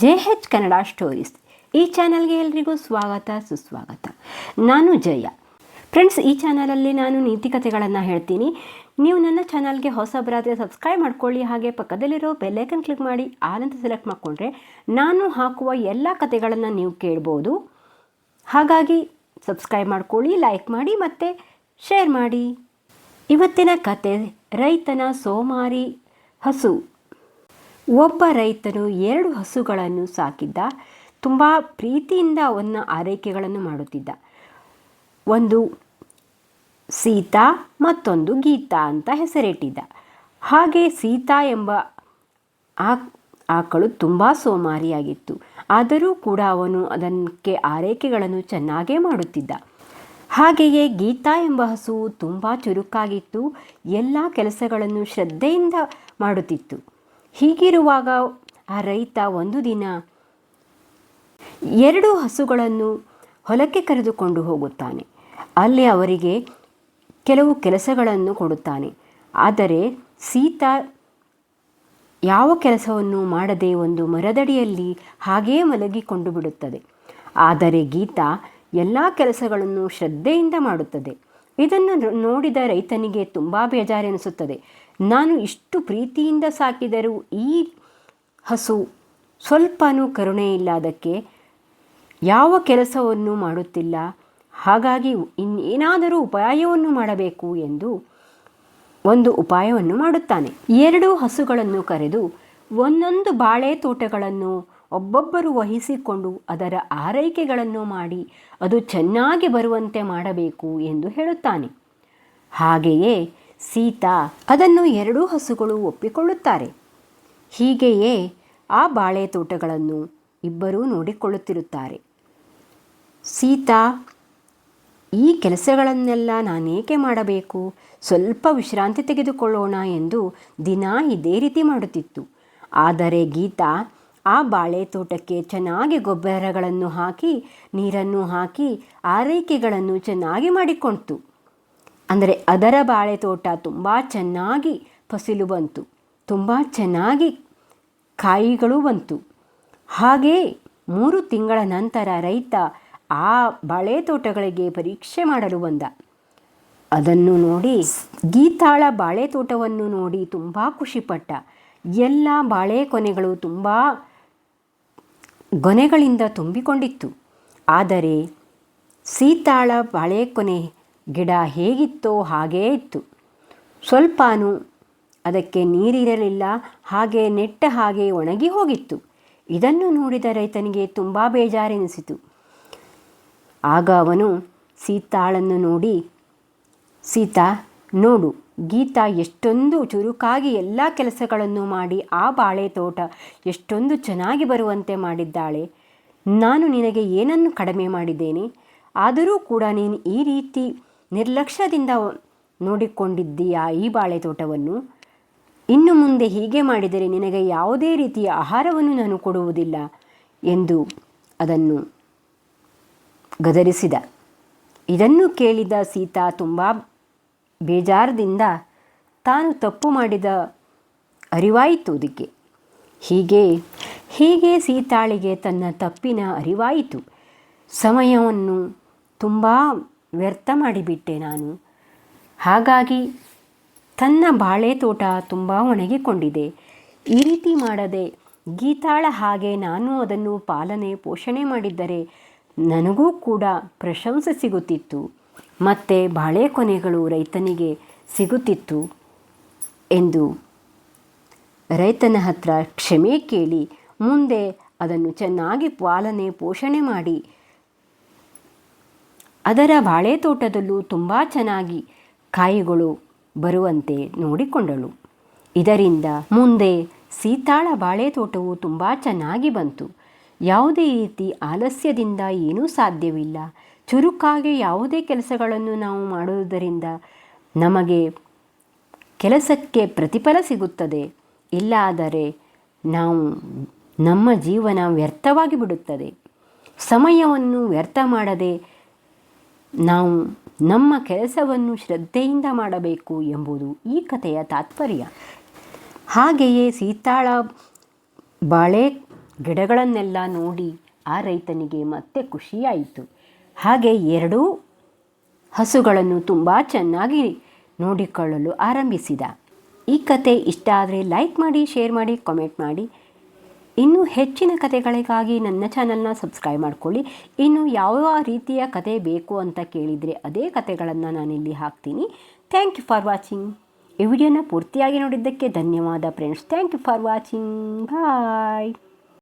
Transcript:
J ಹೆಚ್ Kannada stories. ಈ ಚಾನಲ್ಗೆ ಎಲ್ರಿಗೂ ಸ್ವಾಗತ, ಸುಸ್ವಾಗತ. ನಾನು ಜಯ. ಫ್ರೆಂಡ್ಸ್, ಈ ಚಾನಲಲ್ಲಿ ನಾನು ನೀತಿ ಕಥೆಗಳನ್ನು ಹೇಳ್ತೀನಿ. ನೀವು ನನ್ನ ಚಾನಲ್ಗೆ ಹೊಸಬರಾದರೆ ಸಬ್ಸ್ಕ್ರೈಬ್ ಮಾಡ್ಕೊಳ್ಳಿ, ಹಾಗೆ ಪಕ್ಕದಲ್ಲಿರೋ ಬೆಲ್ಲೈಕನ್ ಕ್ಲಿಕ್ ಮಾಡಿ ಆಲಂತ ಸೆಲೆಕ್ಟ್ ಮಾಡಿಕೊಂಡ್ರೆ ನಾನು ಹಾಕುವ ಎಲ್ಲ ಕತೆಗಳನ್ನು ನೀವು ಕೇಳ್ಬೋದು. ಹಾಗಾಗಿ ಸಬ್ಸ್ಕ್ರೈಬ್ ಮಾಡ್ಕೊಳ್ಳಿ, ಲೈಕ್ ಮಾಡಿ ಮತ್ತು ಶೇರ್ ಮಾಡಿ. ಇವತ್ತಿನ ಕತೆ, ರೈತನ ಸೋಮಾರಿ ಹಸು. ಒಬ್ಬ ರೈತನು ಎರಡು ಹಸುಗಳನ್ನು ಸಾಕಿದ್ದ, ತುಂಬ ಪ್ರೀತಿಯಿಂದ ಅವನ್ನ ಆರೈಕೆಗಳನ್ನು ಮಾಡುತ್ತಿದ್ದ. ಒಂದು ಸೀತಾ, ಮತ್ತೊಂದು ಗೀತಾ ಅಂತ ಹೆಸರಿಟ್ಟಿದ್ದ. ಹಾಗೆ ಸೀತಾ ಎಂಬ ಆ, ಆಕಳು ತುಂಬ ಸೋಮಾರಿಯಾಗಿತ್ತು. ಆದರೂ ಕೂಡ ಅವನು ಅದಕ್ಕೆ ಆರೈಕೆಗಳನ್ನು ಚೆನ್ನಾಗೇ ಮಾಡುತ್ತಿದ್ದ. ಹಾಗೆಯೇ ಗೀತಾ ಎಂಬ ಹಸು ತುಂಬ ಚುರುಕಾಗಿತ್ತು. ಎಲ್ಲ ಕೆಲಸಗಳನ್ನು ಶ್ರದ್ಧೆಯಿಂದ ಮಾಡುತ್ತಿತ್ತು. ಹೀಗಿರುವಾಗ ಆ ರೈತ ಒಂದು ದಿನ ಎರಡು ಹಸುಗಳನ್ನು ಹೊಲಕ್ಕೆ ಕರೆದುಕೊಂಡು ಹೋಗುತ್ತಾನೆ. ಅಲ್ಲಿ ಅವರಿಗೆ ಕೆಲವು ಕೆಲಸಗಳನ್ನು ಕೊಡುತ್ತಾನೆ. ಆದರೆ ಸೀತಾ ಯಾವ ಕೆಲಸವನ್ನು ಮಾಡದೆ ಒಂದು ಮರದಡಿಯಲ್ಲಿ ಹಾಗೇ ಮಲಗಿಕೊಂಡು ಬಿಡುತ್ತದೆ. ಆದರೆ ಗೀತಾ ಎಲ್ಲ ಕೆಲಸಗಳನ್ನು ಶ್ರದ್ಧೆಯಿಂದ ಮಾಡುತ್ತದೆ. ಇದನ್ನು ನೋಡಿದ ರೈತನಿಗೆ ತುಂಬ ಬೇಜಾರೆನಿಸುತ್ತದೆ. ನಾನು ಇಷ್ಟು ಪ್ರೀತಿಯಿಂದ ಸಾಕಿದರೂ ಈ ಹಸು ಸ್ವಲ್ಪನೂ ಕರುಣೆ ಇಲ್ಲ ಅದಕ್ಕೆ ಯಾವ ಕೆಲಸವನ್ನು ಮಾಡುತ್ತಿಲ್ಲ. ಹಾಗಾಗಿ ಇನ್ನೇನಾದರೂ ಉಪಾಯವನ್ನು ಮಾಡಬೇಕು ಎಂದು ಒಂದು ಉಪಾಯವನ್ನು ಮಾಡುತ್ತಾನೆ. ಎರಡು ಹಸುಗಳನ್ನು ಕರೆದು ಒಂದೊಂದು ಬಾಳೆ ತೋಟಗಳನ್ನು ಒಬ್ಬೊಬ್ಬರು ವಹಿಸಿಕೊಂಡು ಅದರ ಆರೈಕೆಗಳನ್ನು ಮಾಡಿ ಅದು ಚೆನ್ನಾಗಿ ಬರುವಂತೆ ಮಾಡಬೇಕು ಎಂದು ಹೇಳುತ್ತಾನೆ. ಹಾಗೆಯೇ ಸೀತಾ ಅದನ್ನು ಎರಡೂ ಹಸುಗಳು ಒಪ್ಪಿಕೊಳ್ಳುತ್ತಾರೆ. ಹೀಗೆಯೇ ಆ ಬಾಳೆ ತೋಟಗಳನ್ನು ಇಬ್ಬರೂ ನೋಡಿಕೊಳ್ಳುತ್ತಿರುತ್ತಾರೆ. ಸೀತಾ, ಈ ಕೆಲಸಗಳನ್ನೆಲ್ಲ ನಾನೇಕೆ ಮಾಡಬೇಕು? ಸ್ವಲ್ಪ ವಿಶ್ರಾಂತಿ ತೆಗೆದುಕೊಳ್ಳೋಣ ಎಂದು ದಿನ ಇದೇ ರೀತಿ ಮಾಡುತ್ತಿತ್ತು. ಆದರೆ ಗೀತಾ ಆ ಬಾಳೆ ತೋಟಕ್ಕೆ ಚೆನ್ನಾಗಿ ಗೊಬ್ಬರಗಳನ್ನು ಹಾಕಿ, ನೀರನ್ನು ಹಾಕಿ, ಆರೈಕೆಗಳನ್ನು ಚೆನ್ನಾಗಿ ಮಾಡಿಕೊಳ್ತು ಅಂದರೆ ಅದರ ಬಾಳೆ ತೋಟ ತುಂಬ ಚೆನ್ನಾಗಿ ಫಸಲು ಬಂತು. ತುಂಬ ಚೆನ್ನಾಗಿ ಕಾಯಿಗಳು ಬಂತು. ಹಾಗೇ ಮೂರು ತಿಂಗಳ ನಂತರ ರೈತ ಆ ಬಾಳೆ ತೋಟಗಳಿಗೆ ಪರೀಕ್ಷೆ ಮಾಡಲು ಬಂದ. ಅದನ್ನು ನೋಡಿ ಗೀತಾಳ ಬಾಳೆ ತೋಟವನ್ನು ನೋಡಿ ತುಂಬ ಖುಷಿಪಟ್ಟ. ಎಲ್ಲ ಬಾಳೆ ಕೊನೆಗಳು ತುಂಬ ಗೊನೆಗಳಿಂದ ತುಂಬಿಕೊಂಡಿತ್ತು. ಆದರೆ ಸೀತಾಳ ಬಾಳೆಕೊನೆ ಗಿಡ ಹೇಗಿತ್ತೋ ಹಾಗೇ ಇತ್ತು. ಸ್ವಲ್ಪನೂ ಅದಕ್ಕೆ ನೀರಿರಲಿಲ್ಲ, ಹಾಗೆ ನೆಟ್ಟ ಹಾಗೆ ಒಣಗಿ ಹೋಗಿತ್ತು. ಇದನ್ನು ನೋಡಿದ ರೈತನಿಗೆ ತುಂಬ ಬೇಜಾರೆನಿಸಿತು. ಆಗ ಅವನು ಸೀತಾಳನ್ನು ನೋಡಿ, ಸೀತಾ, ನೋಡು, ಗೀತಾ ಎಷ್ಟೊಂದು ಚುರುಕಾಗಿ ಎಲ್ಲ ಕೆಲಸಗಳನ್ನು ಮಾಡಿ ಆ ಬಾಳೆ ತೋಟ ಎಷ್ಟೊಂದು ಚೆನ್ನಾಗಿ ಬರುವಂತೆ ಮಾಡಿದ್ದಾಳೆ. ನಾನು ನಿನಗೆ ಏನನ್ನು ಕಡಿಮೆ ಮಾಡಿದ್ದೇನೆ? ಆದರೂ ಕೂಡ ನೀನು ಈ ರೀತಿ ನಿರ್ಲಕ್ಷ್ಯದಿಂದ ನೋಡಿಕೊಂಡಿದ್ದೀಯಾ ಈ ಬಾಳೆ ತೋಟವನ್ನು ಇನ್ನು ಮುಂದೆ ಹೀಗೆ ಮಾಡಿದರೆ ನಿನಗೆ ಯಾವುದೇ ರೀತಿಯ ಆಹಾರವನ್ನು ನಾನು ಕೊಡುವುದಿಲ್ಲ ಎಂದು ಅದನ್ನು ಗದರಿಸಿದ. ಇದನ್ನು ಕೇಳಿದ ಸೀತಾ ತುಂಬ ಬೇಜಾರದಿಂದ ತಾನು ತಪ್ಪು ಮಾಡಿದ ಅರಿವಾಯಿತು ಅದಕ್ಕೆ. ಹೀಗೆ ಹೀಗೆ ಸೀತಾಳಿಗೆ ತನ್ನ ತಪ್ಪಿನ ಅರಿವಾಯಿತು. ಸಮಯವನ್ನು ತುಂಬ ವ್ಯರ್ಥ ಮಾಡಿಬಿಟ್ಟೆ ನಾನು. ಹಾಗಾಗಿ ತನ್ನ ಬಾಳೆ ತೋಟ ತುಂಬ ಒಣಗಿಕೊಂಡಿದೆ. ಈ ರೀತಿ ಮಾಡದೆ ಗೀತಾಳ ಹಾಗೆ ನಾನು ಅದನ್ನು ಪಾಲನೆ, ಪೋಷಣೆ ಮಾಡಿದ್ದರೆ ನನಗೂ ಕೂಡ ಪ್ರಶಂಸೆ ಸಿಗುತ್ತಿತ್ತು. ಮತ್ತು ಬಾಳೆ ಕೊನೆಗಳು ರೈತನಿಗೆ ಸಿಗುತ್ತಿತ್ತು ಎಂದು ರೈತನ ಹತ್ರ ಕ್ಷಮೆ ಕೇಳಿ ಮುಂದೆ ಅದನ್ನು ಚೆನ್ನಾಗಿ ಪಾಲನೆ, ಪೋಷಣೆ ಮಾಡಿ ಅದರ ಬಾಳೆ ತೋಟದಲ್ಲೂ ತುಂಬ ಚೆನ್ನಾಗಿ ಕಾಯಿಗಳು ಬರುವಂತೆ ನೋಡಿಕೊಂಡಳು. ಇದರಿಂದ ಮುಂದೆ ಸೀತಾಳ ಬಾಳೆ ತೋಟವು ತುಂಬ ಚೆನ್ನಾಗಿ ಬಂತು. ಯಾವುದೇ ರೀತಿ ಆಲಸ್ಯದಿಂದ ಏನೂ ಸಾಧ್ಯವಿಲ್ಲ. ಚುರುಕಾಗಿ ಯಾವುದೇ ಕೆಲಸಗಳನ್ನು ನಾವು ಮಾಡುವುದರಿಂದ ನಮಗೆ ಕೆಲಸಕ್ಕೆ ಪ್ರತಿಫಲ ಸಿಗುತ್ತದೆ. ಇಲ್ಲಾದರೆ ನಾವು ನಮ್ಮ ಜೀವನ ವ್ಯರ್ಥವಾಗಿ ಬಿಡುತ್ತದೆ. ಸಮಯವನ್ನು ವ್ಯರ್ಥ ಮಾಡದೆ ನಾವು ನಮ್ಮ ಕೆಲಸವನ್ನು ಶ್ರದ್ಧೆಯಿಂದ ಮಾಡಬೇಕು ಎಂಬುದು ಈ ಕಥೆಯ ತಾತ್ಪರ್ಯ. ಹಾಗೆಯೇ ಸೀತಾಳ ಬಾಳೆ ಗಿಡಗಳನ್ನೆಲ್ಲ ನೋಡಿ ಆ ರೈತನಿಗೆ ಮತ್ತೆ ಖುಷಿಯಾಯಿತು. ಹಾಗೆ ಎರಡೂ ಹಸುಗಳನ್ನು ತುಂಬ ಚೆನ್ನಾಗಿ ನೋಡಿಕೊಳ್ಳಲು ಆರಂಭಿಸಿದ. ಈ ಕತೆ ಇಷ್ಟ ಆದರೆ ಲೈಕ್ ಮಾಡಿ ಶೇರ್ ಮಾಡಿ ಕಾಮೆಂಟ್ ಮಾಡಿ. ಇನ್ನು ಹೆಚ್ಚಿನ ಕಥೆಗಳಿಗಾಗಿ ನನ್ನ ಚಾನಲ್ನ ಸಬ್ಸ್ಕ್ರೈಬ್ ಮಾಡ್ಕೊಳ್ಳಿ. ಇನ್ನು ಯಾವ ರೀತಿಯ ಕತೆ ಬೇಕು ಅಂತ ಕೇಳಿದರೆ ಅದೇ ಕತೆಗಳನ್ನು ನಾನಿಲ್ಲಿ ಹಾಕ್ತೀನಿ. ಥ್ಯಾಂಕ್ ಯು ಫಾರ್ ವಾಚಿಂಗ್ ಈ ವಿಡಿಯೋನ ಪೂರ್ತಿಯಾಗಿ ನೋಡಿದ್ದಕ್ಕೆ ಧನ್ಯವಾದ friends thank you for watching bye